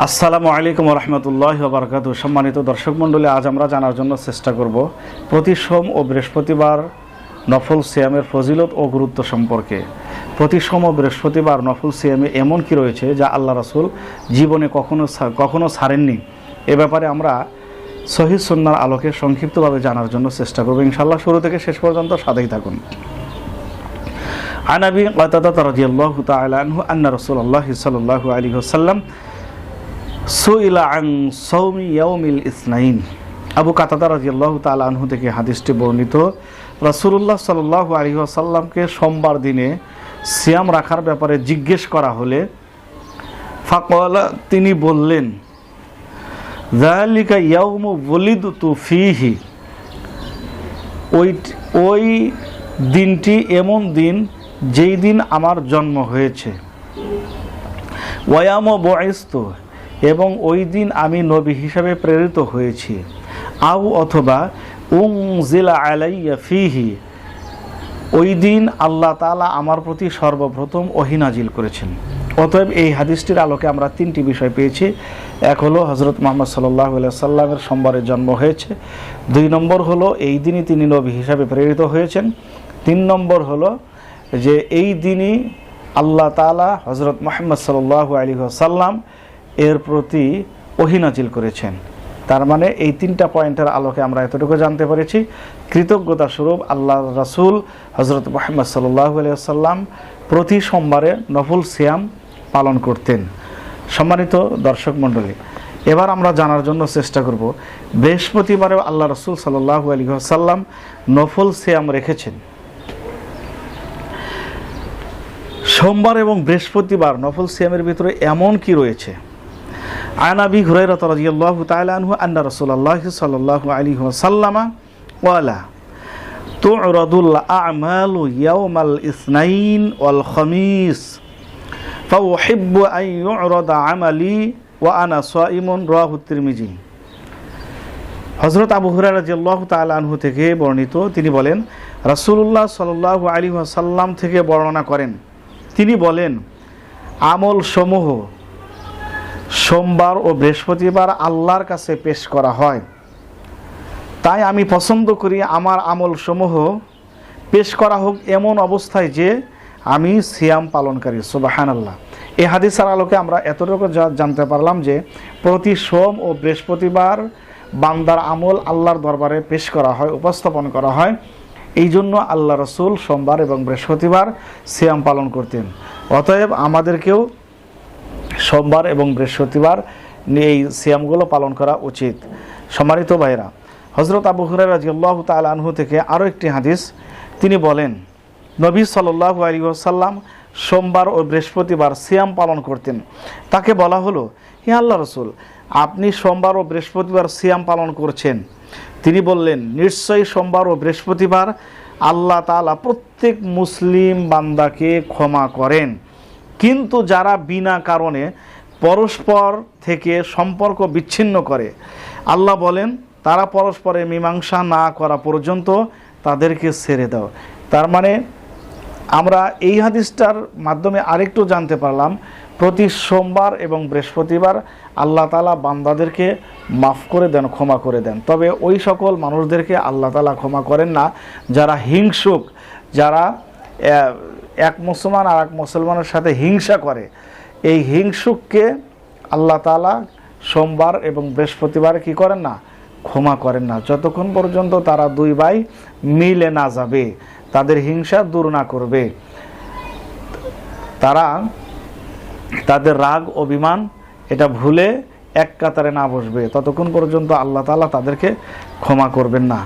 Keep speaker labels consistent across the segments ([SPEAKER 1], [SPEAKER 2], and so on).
[SPEAKER 1] আসসালামু আলাইকুম রহমতুল্লাহ বারকাত সম্মানিত দর্শক মণ্ডলী আজ আমরা জানার জন্য চেষ্টা করব প্রতি সোম ও বৃহস্পতিবার নফল সিয়ামের ফজিলত ও গুরুত্ব সম্পর্কে প্রতি সোম ও বৃহস্পতিবার নফল সিয়ামে এমন কি রয়েছে যা আল্লাহ রাসূল জীবনে কখনো ছা- কখনো ছাড়েননি এ ব্যাপারে আমরা সহি সন্ন্যার আলোকে সংক্ষিপ্তভাবে জানার জন্য চেষ্টা করব ইনশাল্লাহ শুরু থেকে শেষ পর্যন্ত সাথেই থাকুন عن ابي قتاده رضي الله تعالى عنه ان رسول الله صلى الله عليه وسلم সৌমি ইয়াউমিল ইসনাইন। আবু কাতাদা রাজিয়াল্লাহ তাল আনহু থেকে হাদিসটি বর্ণিত। রাসুল্লাহ সাল্লাহ আলী আসাল্লামকে সোমবার দিনে সিয়াম রাখার ব্যাপারে জিজ্ঞেস করা হলে ফাঁকওয়ালা তিনি বললেন জাহালিকা ইয়াউম বলিদ তু ফিহি। ওই ওই দিনটি এমন দিন যেই দিন আমার জন্ম হয়েছে। ওয়াম বয়স্ত এবং ওই দিন আমি নবী হিসাবে প্রেরিত হয়েছি। আউ অথবা উং জিলা আলাইয়া ফিহি, ওই দিন আল্লাহ তাআলা আমার প্রতি সর্বপ্রথম অহিনাজিল করেছেন। অতএব এই হাদিসটির আলোকে আমরা তিনটি বিষয় পেয়েছি। এক হলো হজরত মোহাম্মদ সাল্লাহ সাল্লামের সোমবারে জন্ম হয়েছে। দুই নম্বর হলো, এই দিনই তিনি নবী হিসাবে প্রেরিত হয়েছেন। তিন নম্বর হলো, যে এই দিনই আল্লাহ তালা হজরত মোহাম্মদ সাল্লাহ আলী সাল্লাম এর প্রতি অহিনাজিল করেছেন। তার মানে এই তিনটা পয়েন্টের আলোকে আমরা এতটুকু জানতে পেরেছি। কৃতজ্ঞতা স্বরূপ আল্লাহ রাসুল হজরত মোহাম্মদ সাল্লাহ সাল্লাম প্রতি সোমবারে নফুল সিয়াম পালন করতেন। সম্মানিত দর্শক মণ্ডলী, এবার আমরা জানার জন্য চেষ্টা করব, বৃহস্পতিবারেও আল্লাহ রসুল সাল্লাহ আলী সাল্লাম নফল সিয়াম রেখেছেন। সোমবার এবং বৃহস্পতিবার নফল সিয়ামের ভিতরে এমন কি রয়েছে? عن ابي هريره رضي الله تعالى عنه ان رسول الله صلى الله عليه وسلم قال تعرض الاعمال يوم الاثنين والخميس فاحب ان يعرض عملي وانا صائم رواه الترمذي হজরত আবু হুরায়রা রাদিয়াল্লাহু তাআলা আনহু থেকে বর্ণিত তিনি বলেন রাসূলুল্লাহ সাল্লাল্লাহু আলাইহি ওয়াসাল্লাম থেকে বর্ণনা করেন তিনি বলেন আমল সমূহ সোমবার ও বৃহস্পতিবার আল্লাহর কাছে পেশ করা হয়। তাই আমি পছন্দ করি আমার আমল সমূহ পেশ করা হোক এমন অবস্থায় যে আমি সিয়াম পালনকারী সুবাহান আল্লাহ এই হাদিসের আলোকে আমরা এতটুকু জানতে পারলাম যে প্রতি সোম ও বৃহস্পতিবার বান্দার আমল আল্লাহর দরবারে পেশ করা হয়, উপস্থাপন করা হয়। এই জন্য আল্লাহ রসুল সোমবার এবং বৃহস্পতিবার সিয়াম পালন করতেন। অতএব আমাদেরকেও সোমবার এবং বৃহস্পতিবার এই সিয়ামগুলো পালন করা উচিত। সম্মানিত ভাইরা হজরত আবু হুরাই রাজিউল্লাহ তাল আনহু থেকে আরও একটি হাদিস। তিনি বলেন, নবী সাল্লাহ আলী সাল্লাম সোমবার ও বৃহস্পতিবার সিয়াম পালন করতেন। তাকে বলা হলো, হে আল্লাহ রসুল, আপনি সোমবার ও বৃহস্পতিবার সিয়াম পালন করছেন। তিনি বললেন, নিশ্চয়ই সোমবার ও বৃহস্পতিবার আল্লাহ তাআলা প্রত্যেক মুসলিম বান্দাকে ক্ষমা করেন। কিন্তু যারা বিনা কারণে পরস্পর থেকে সম্পর্ক বিচ্ছিন্ন করে, আল্লাহ বলেন, তারা পরস্পরের মীমাংসা না করা পর্যন্ত তাদেরকে ছেড়ে দাও। তার মানে আমরা এই হাদিসটার মাধ্যমে আরেকটু জানতে পারলাম, প্রতি সোমবার এবং বৃহস্পতিবার আল্লাহ তালা বান্দাদেরকে মাফ করে দেন, ক্ষমা করে দেন। তবে ওই সকল মানুষদেরকে আল্লাহ তালা ক্ষমা করেন না, যারা হিংসুক, যারা এক মুসলমান আর এক মুসলমানের সাথে হিংসা করে। এই হিংসুককে আল্লাহ তালা সোমবার এবং বৃহস্পতিবার কি করেন না? ক্ষমা করেন না। যতক্ষণ পর্যন্ত তারা দুই ভাই মিলে না যাবে, তাদের হিংসা দূর না করবে। তারা তাদের রাগ, অভিমান, এটা ভুলে এক কাতারে না বসবে। ততক্ষণ পর্যন্ত আল্লাহ তাআলা তাদেরকে ক্ষমা করবেন না।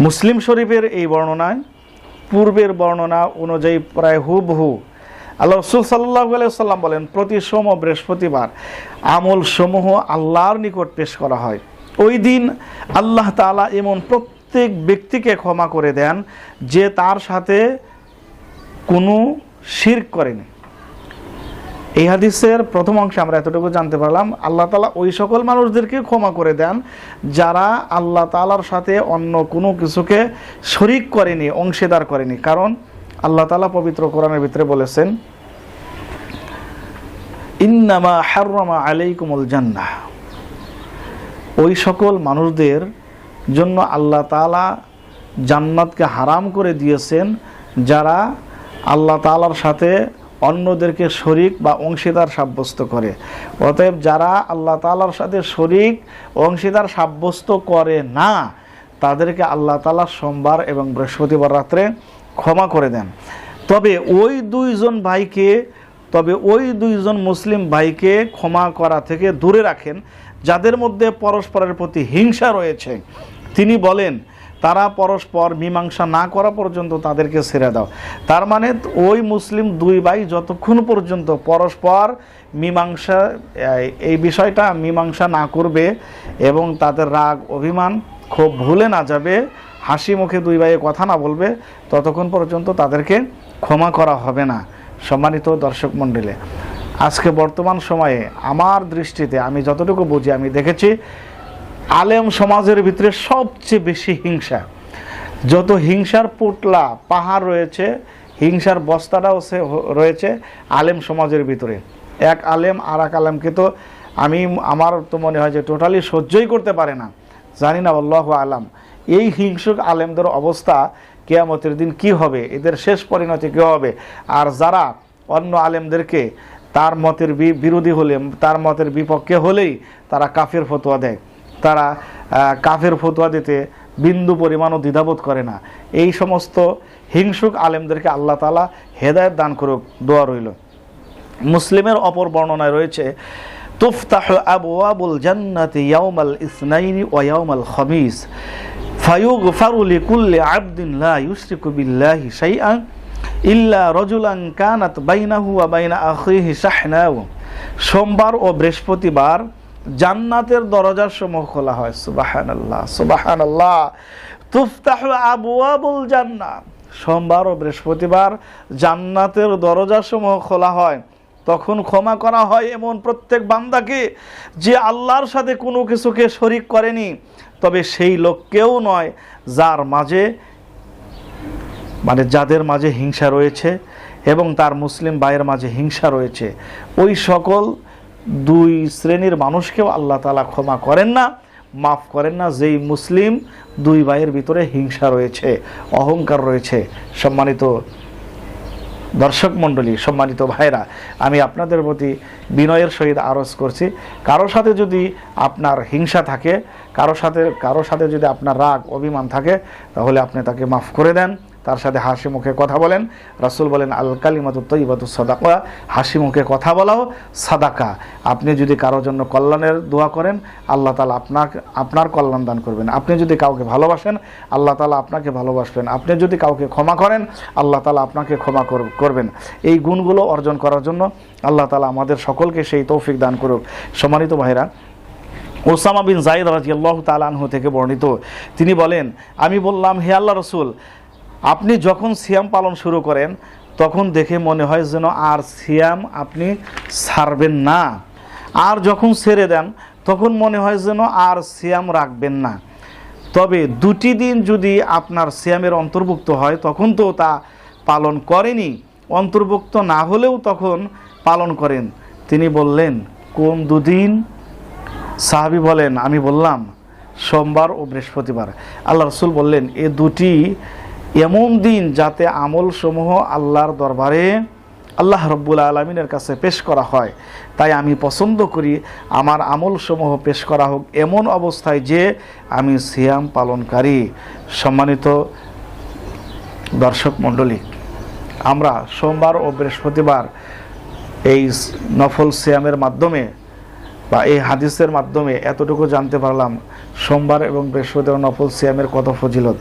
[SPEAKER 1] মুসলিম শরীফের এই বর্ণনায়, পূর্বের বর্ণনা অনুযায়ী প্রায় হুবহু। আল্লাহ রসুল সাল্লাহ সাল্লাম বলেন, প্রতি সোম বৃহস্পতিবার আমল সমূহ আল্লাহর নিকট পেশ করা হয়। ওই দিন আল্লাহ তাআলা এমন প্রত্যেক ব্যক্তিকে ক্ষমা করে দেন যে তার সাথে কোনো শির করেনি। এই হাদিসের প্রথম অংশে আমরা এতটুকু জানতে পারলাম, আল্লাহ তালা ওই সকল মানুষদেরকে ক্ষমা করে দেন যারা আল্লাহ তালার সাথে অন্য কোনো কিছুকে শরিক করেনি, অংশীদার করেনি। কারণ আল্লাহ তালা পবিত্র কোরআনের ভিতরে বলেছেন, ইন্নামা হাররামা আলাইকুমুল জান্নাহ। ওই সকল মানুষদের জন্য আল্লাহ তালা জান্নাতকে হারাম করে দিয়েছেন যারা আল্লাহ তালার সাথে অন্যদেরকে শরিক বা অংশীদার সাব্যস্ত করে। অতএব যারা আল্লাহ তালার সাথে শরিক, অংশীদার সাব্যস্ত করে না, তাদেরকে আল্লাহ তালা সোমবার এবং বৃহস্পতিবার রাত্রে ক্ষমা করে দেন। তবে ওই দুইজন ভাইকে, তবে ওই দুইজন মুসলিম ভাইকে ক্ষমা করা থেকে দূরে রাখেন, যাদের মধ্যে পরস্পরের প্রতি হিংসা রয়েছে। তিনি বলেন তারা পরস্পর মীমাংসা না করা পর্যন্ত তাদেরকে ছেড়ে দাও। তার মানে ওই মুসলিম দুই ভাই যতক্ষণ পর্যন্ত পরস্পর মীমাংসা এই- বিষয়টা মীমাংসা না করবে এবং তাদের রাগ, অভিমান খুব ভুলে না যাবে, হাসি মুখে দুই ভাইয়ে কথা না বলবে, ততক্ষণ পর্যন্ত তাদেরকে ক্ষমা করা হবে না। সম্মানিত দর্শক মণ্ডলী, আজকে বর্তমান সময়ে আমার দৃষ্টিতে আমি যতটুকু বুঝি, আমি দেখেছি আলেম সমাজের ভিতরে সবচেয়ে বেশি হিংসা। যত হিংসার পোটলা, পাহাড় রয়েছে, হিংসার বস্তাটাও সে রয়েছে আলেম সমাজের ভিতরে। এক আলেম আর এক আলেমকে তো আমি, আমার তো মনে হয় যে টোটালি সহ্যই করতে পারে না। জানি না, আল্লাহ আলাম। এই হিংসুক আলেমদের অবস্থা কেয়ামতের দিন কি হবে? এদের শেষ পরিণতি কী হবে? আর যারা অন্য আলেমদেরকে তার মতের বিরোধী হলে, তার মতের বিপক্ষে হলেই তারা কাফের ফতোয়া দেয়। তারা কাফের ফতোয়া দিতে বিন্দু পরিমাণও দ্বিধাবোধ করে না। এই সমস্ত হিংসুক আলেমদেরকে আল্লাহ তালা হেদায়ত দান করুক, দোয়া রইল। মুসলিমের অপর বর্ণনায় রয়েছে, তুফতাহ আবওয়াবুল জান্নাতি ইয়াউমাল ইসনাইনি ওয়া ইয়াউমাল খামিস, ফায়ুগফারু লিকুল্লি আবদিন লা ইউশরিকু বিল্লাহি শাইআন, ইল্লা রাজুলান কানাত বাইনাহু ওয়া বাইনা আখিহি শাহনাউ সোমবার ও বৃহস্পতিবার জান্নাতের দরজার সমূহ খোলা হয়, সুবাহানাল্লাহ সুবাহানাল্লাহ। তুফতাহু আবওয়াবুল জান্নাত সোমবার ও বৃহস্পতিবার জান্নাতের দরজাসমূহ খোলা হয়। তখন ক্ষমা করা হয় এমন প্রত্যেক বান্দাকে যে আল্লাহর সাথে কোনো কিছুকে শরিক করেনি। তবে সেই লোককেও নয় যার মাঝে মানে যাদের মাঝে হিংসা রয়েছে এবং তার মুসলিম ভাইয়ের মাঝে হিংসা রয়েছে। ওই সকল দুই শ্রেণির মানুষকেও আল্লাহ তালা ক্ষমা করেন না, মাফ করেন না। যেই মুসলিম দুই ভাইয়ের ভিতরে হিংসা রয়েছে, অহংকার রয়েছে, সম্মানিত দর্শক মণ্ডলী, সম্মানিত ভাইরা আমি আপনাদের প্রতি বিনয়ের সহিত আরজ করছি কারোর সাথে যদি আপনার হিংসা থাকে কারোর সাথে কারোর সাথে যদি আপনার রাগ, অভিমান থাকে, তাহলে আপনি তাকে মাফ করে দেন। তার সাথে হাসি মুখে কথা বলেন। রাসূল বলেন আল কালিমাতু তৈবাতু সাদাকা। হাসি মুখে কথা বলাও সাদাকা। আপনি যদি কারোর জন্য কল্যাণের দোয়া করেন, আল্লাহ তালা আপনার আপনার কল্যাণ দান করবেন। আপনি যদি কাউকে ভালোবাসেন, আল্লাহ তালা আপনাকে ভালোবাসবেন। আপনি যদি কাউকে ক্ষমা করেন, আল্লাহ তালা আপনাকে ক্ষমা কর- করবেন। এই গুণগুলো অর্জন করার জন্য আল্লাহ তালা আমাদের সকলকে সেই তৌফিক দান করুক। সম্মানিত ভাইরা ওসামা বিন জাইদ রাজিয়াল্লাহ তালানহু থেকে বর্ণিত। তিনি বলেন, আমি বললাম, হে আল্লাহ রসুল আপনি যখন সিয়াম পালন শুরু করেন, তখন দেখে মনে হয় যেন আর সিয়াম আপনি ছাড়বেন না। আর যখন ছেড়ে দেন, তখন মনে হয় যেন আর সিয়াম রাখবেন না। তবে দুটি দিন যদি আপনার সিয়ামের অন্তর্ভুক্ত হয়, তখন তো তা পালন করেনি। অন্তর্ভুক্ত না হলেও তখন পালন করেন। তিনি বললেন, কোন দুদিন? সাহাবি বলেন, আমি বললাম, সোমবার ও বৃহস্পতিবার। আল্লাহ রসুল বললেন, এ দুটি এমন দিন যাতে আমল সমূহ আল্লাহর দরবারে আল্লাহ রব্বুল আলমিনের কাছে পেশ করা হয়। তাই আমি পছন্দ করি আমার আমল সমূহ পেশ করা হোক এমন অবস্থায় যে আমি সিয়াম পালনকারী। সম্মানিত দর্শক মণ্ডলী, আমরা সোমবার ও বৃহস্পতিবার এই নফল সিয়ামের মাধ্যমে বা এই হাদিসের মাধ্যমে এতটুকু জানতে পারলাম, সোমবার এবং বৃহস্পতিবার নফল সিয়ামের কত ফজিলত।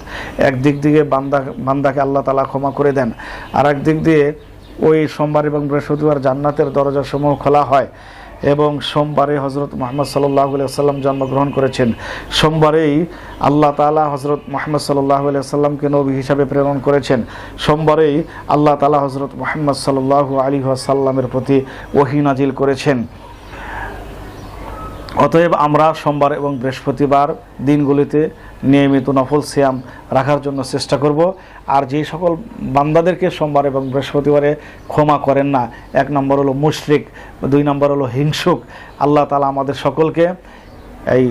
[SPEAKER 1] একদিক দিয়ে বান্দা, বান্দাকে আল্লাহ তালা ক্ষমা করে দেন আর একদিক দিয়ে ওই সোমবার এবং বৃহস্পতিবার জান্নাতের দরজা সমূহ খোলা হয় এবং সোমবারে হজরত মোহাম্মদ সাল্লাহ সাল্লাম জন্মগ্রহণ করেছেন। সোমবারেই আল্লাহ তালা হজরত মোহাম্মদ সাল্লাহ সাল্লামকে নবী হিসাবে প্রেরণ করেছেন। সোমবারেই আল্লাহ তালা হজরত মোহাম্মদ সাল্লাহ আলী সাল্লামের প্রতি ওহি নাজিল করেছেন। অতএব আমরা সোমবার এবং বৃহস্পতিবার দিনগুলিতে নিয়মিত নফল সিয়াম রাখার জন্য চেষ্টা করব। আর যে সকল বান্দাদেরকে সোমবার এবং বৃহস্পতিবারে ক্ষমা করেন না, এক নম্বর হলো মুশরিক, দুই নম্বর হলো হিংসুক, আল্লাহ তালা আমাদের সকলকে এই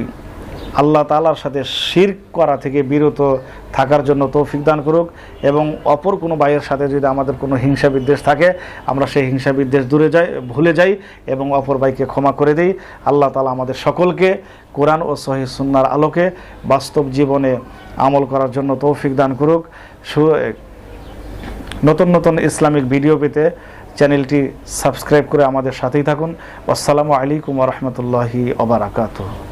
[SPEAKER 1] আল্লাহ তালার সাথে শির করা থেকে বিরত থাকার জন্য তৌফিক দান করুক এবং অপর কোনো ভাইয়ের সাথে যদি আমাদের কোনো হিংসা বিদ্বেষ থাকে, আমরা সেই হিংসা বিদ্বেষ দূরে যাই, ভুলে যাই এবং অপর ভাইকে ক্ষমা করে দিই। আল্লাহ তালা আমাদের সকলকে কোরআন ও সহি সুন্নার আলোকে বাস্তব জীবনে আমল করার জন্য তৌফিক দান করুক। সু- নতুন নতুন ইসলামিক ভিডিও পেতে চ্যানেলটি সাবস্ক্রাইব করে আমাদের সাথেই থাকুন। আসসালামু আলাইকুম রহমতুল্লাহি ওবরাকাতুহ